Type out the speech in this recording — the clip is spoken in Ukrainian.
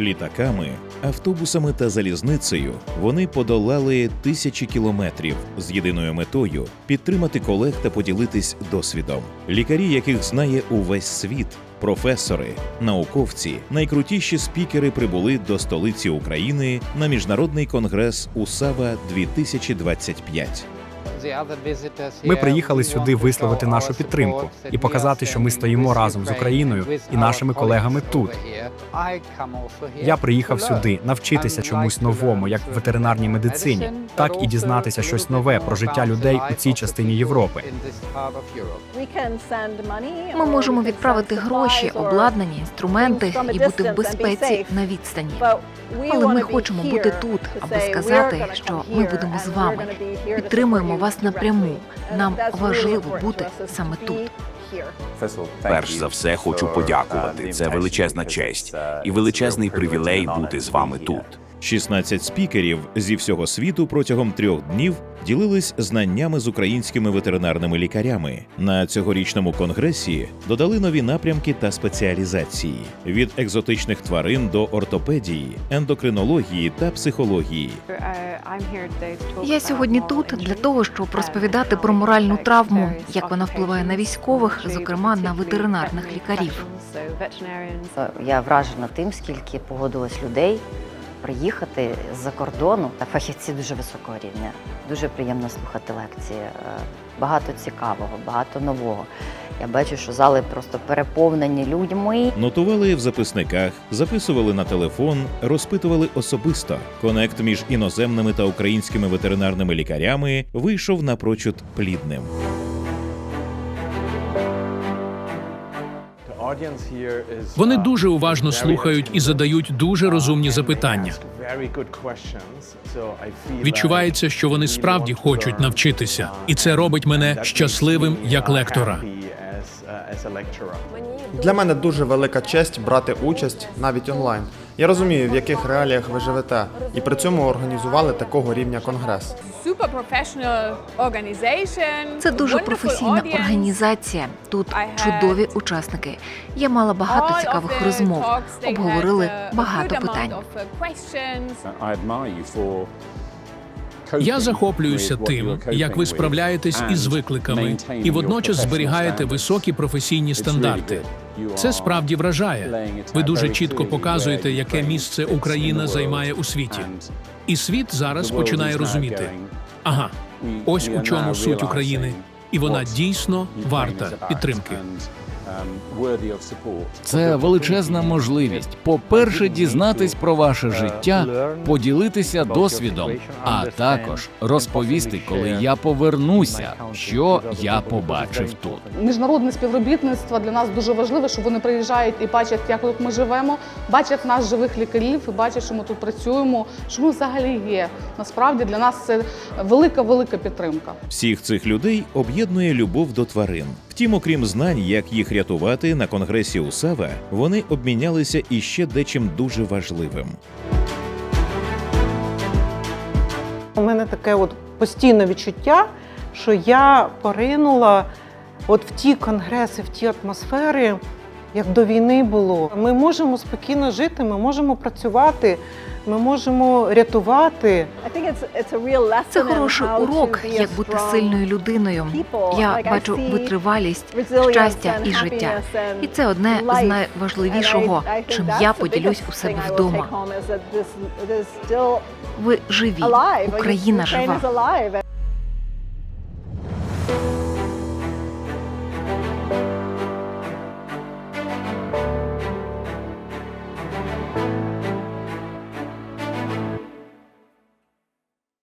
Літаками, автобусами та залізницею вони подолали тисячі кілометрів з єдиною метою підтримати колег та поділитись досвідом. Лікарі, яких знає увесь світ, професори, науковці, найкрутіші спікери прибули до столиці України на міжнародний конгрес УСАВА 2025. Ми приїхали сюди висловити нашу підтримку і показати, що ми стоїмо разом з Україною і нашими колегами тут. Я приїхав сюди навчитися чомусь новому, як в ветеринарній медицині, так і дізнатися щось нове про життя людей у цій частині Європи. Ми можемо відправити гроші, обладнання, інструменти і бути в безпеці на відстані. Але ми хочемо бути тут, аби сказати, що ми будемо з вами. Підтримуємо вас напряму. Нам важливо бути саме тут. Перш за все, хочу подякувати. Це величезна честь і величезний привілей бути з вами тут. 16 спікерів зі всього світу протягом трьох днів ділились знаннями з українськими ветеринарними лікарями. На цьогорічному конгресі додали нові напрямки та спеціалізації від екзотичних тварин до ортопедії, ендокринології та психології. Я сьогодні тут для того, щоб розповідати про моральну травму, як вона впливає на військових, зокрема на ветеринарних лікарів. Я вражена тим, скільки погодилось людей приїхати з-за кордону. Фахівці дуже високого рівня. Дуже приємно слухати лекції. Е, Багато цікавого, багато нового. Я бачу, що зали просто переповнені людьми. Нотували в записниках, записували на телефон, розпитували особисто. Конект між іноземними та українськими ветеринарними лікарями вийшов напрочуд плідним. Вони дуже уважно слухають і задають дуже розумні запитання. Відчувається, що вони справді хочуть навчитися, і це робить мене щасливим як лектора. Для мене дуже велика честь брати участь навіть онлайн. Я розумію, в яких реаліях ви живете, і при цьому організували такого рівня конгрес. Це дуже професійна організація. Тут чудові учасники. Я мала багато цікавих розмов. Обговорили багато питань. Я захоплююся тим, як ви справляєтесь із викликами і водночас зберігаєте високі професійні стандарти. Це справді вражає. Ви дуже чітко показуєте, яке місце Україна займає у світі. І світ зараз починає розуміти. Ага, ось у чому суть України, і вона дійсно варта підтримки. Це величезна можливість. По-перше, дізнатись про ваше життя, поділитися досвідом, а також розповісти, коли я повернуся, що я побачив тут. Міжнародне співробітництво для нас дуже важливе, що вони приїжджають і бачать, як ми живемо, бачать нас живих лікарів, і бачать, що ми тут працюємо, що ми взагалі є. Насправді для нас це велика велика підтримка. Всіх цих людей об'єднує любов до тварин. Втім, окрім знань, як їх рятувати, на конгресі УСАВА вони обмінялися іще дечим дуже важливим. У мене таке от постійне відчуття, що я поринула от в ті конгреси, в ті атмосфери, як до війни було. Ми можемо спокійно жити, ми можемо працювати, ми можемо рятувати. Це хороший урок, як бути сильною людиною. Я бачу витривалість, щастя і життя. І це одне з найважливішого, чим я поділюсь у себе вдома. Ви живі, Україна жива.